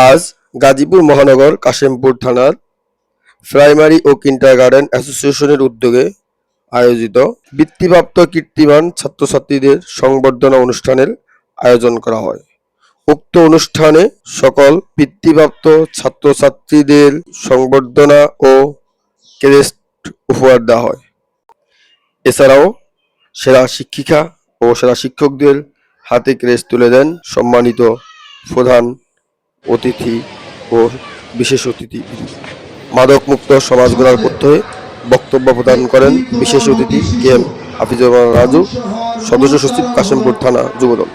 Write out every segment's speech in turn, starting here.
আজ গাজীপুর মহানগর, কাশিমপুর থানার প্রাইমারি ও কিন্ডারগার্টেন অ্যাসোসিয়েশনের উদ্যোগে আয়োজিত বৃত্তিপ্রাপ্ত কীর্তিমান ছাত্রছাত্রীদের সংবর্ধনা অনুষ্ঠানের আয়োজন করা হয়। উক্ত অনুষ্ঠানে সকল বৃত্তিপ্রাপ্ত ছাত্রছাত্রীদের সংবর্ধনা ও ক্রেস্ট উপহার দেওয়া হয়। এছাড়াও সেরা শিক্ষিকা ও সেরা শিক্ষকদের হাতে ক্রেস্ট তুলে দেন সম্মানিত প্রধান অতিথি ও বিশেষ অতিথি। মাদক মুক্ত সমাজ গড়ার পথে বক্তব্য প্রদান করেন বিশেষ অতিথি কে এম হাফিজুর রাজু, সদস্য সচিব কাশিমপুর থানা যুবদল।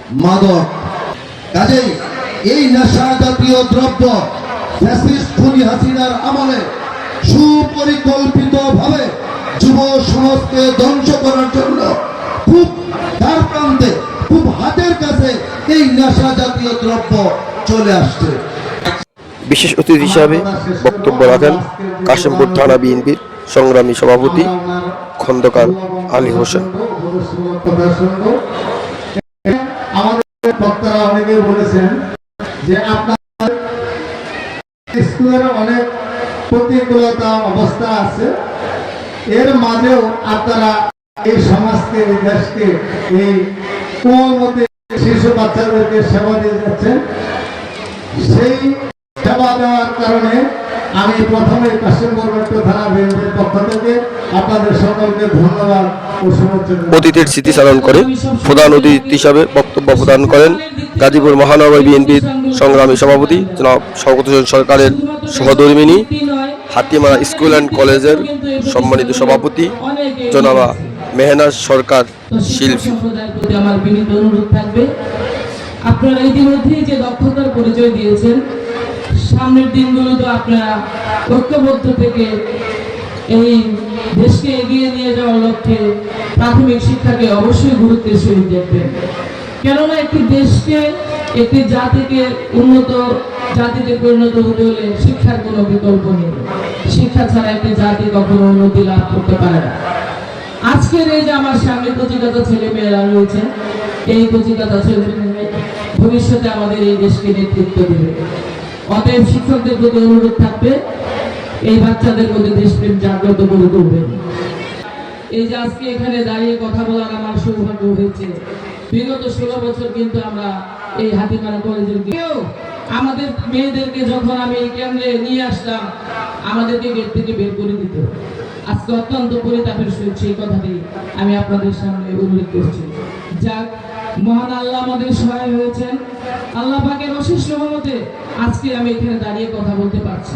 এই নেশা জাতীয় দ্রব্য হাসিনার আমলে যুব সমাজকে ধ্বংস করার জন্য খুব তার প্রান্তে খুব হাতের কাছে এই নেশা জাতীয় দ্রব্য চলে আসছে। বিশেষ অতিথি হিসাবে বক্তব্য রাখেন কাশিমপুর থানা বিএনপির সংগ্রামী সভাপতি খন্দকার আলী হোসেন। আমাদের বক্তারা অনেকে বলেছেন যে আপনার স্কুলের অনেক প্রতিকূলতা অবস্থা আছে। এর মাঝেও আপনারা এই সমাজকে এই দেশকে এই কোমলমতি শিশু বাচ্চাদেরকে সেবা দিয়ে যাচ্ছেন সেই সেবা দেওয়ার কারণে আমি প্রথমে থানা বিএনপির পক্ষ থেকে আপনাদের সকলকে ধন্যবাদ। অতীতের স্মৃতিচারণ করে প্রধান অতিথি হিসাবে বক্তব্য প্রদান করেন গাজীপুর মহানগর বিএনপির সংগ্রামী সভাপতি জনাব শওকত সরকারের সহধর্মিনী হাতিমারা স্কুল অ্যান্ড কলেজের সম্মানিত সভাপতি জনাবা মেহনাজ সরকার শিল্পী। আপনারা ইতিমধ্যেই যে দক্ষতার পরিচয় দিয়েছেন, সামনের দিনগুলোতে আপনারা ঐক্যবদ্ধ থেকে এই দেশকে এগিয়ে নিয়ে যাওয়ার লক্ষ্যে প্রাথমিক শিক্ষাকে অবশ্যই গুরুত্বের সহিত দেখবেন। কেননা একটি দেশকে একটি জাতিকে উন্নত জাতিতে পরিণত হতে হলে শিক্ষার কোনো বিকল্প নেই। শিক্ষা ছাড়া একটি জাতি কখনো উন্নতি লাভ করতে পারে না। আজকের এই যে আমার সামনে কচিকাতা ছেলে মেয়েরা রয়েছে, এই কচিকাতা ছেলে ভবিষ্যতে আমাদের এই দেশকে নেতৃত্ব দেবে। অতএব শিক্ষকদের প্রতি অনুরোধ থাকবে, এই বাচ্চাদের মধ্যে দেশপ্রেম জাগ্রত করে তুলবেন এই যে আজকে এখানে দাঁড়িয়ে কথা বলার আমার সৌভাগ্য হয়েছে। বিগত ষোলো বছর কিন্তু আমরা এই হাতিমারা কলেজের কেউ আমাদের মেয়েদেরকে যখন আমি এই কেন্দ্রে নিয়ে আসলাম আমাদেরকে গেট থেকে বের করে দিত। আজকে অত্যন্ত পরিতাপের সহিত সেই কথাটি আমি আপনাদের সামনে উল্লেখ করছি। যাক, মহান আল্লাহ আমাদের সহায় হয়েছেন। আল্লাহ পাকের অশেষ রহমতে আজকে আমি এখানে দাঁড়িয়ে কথা বলতে পারছি।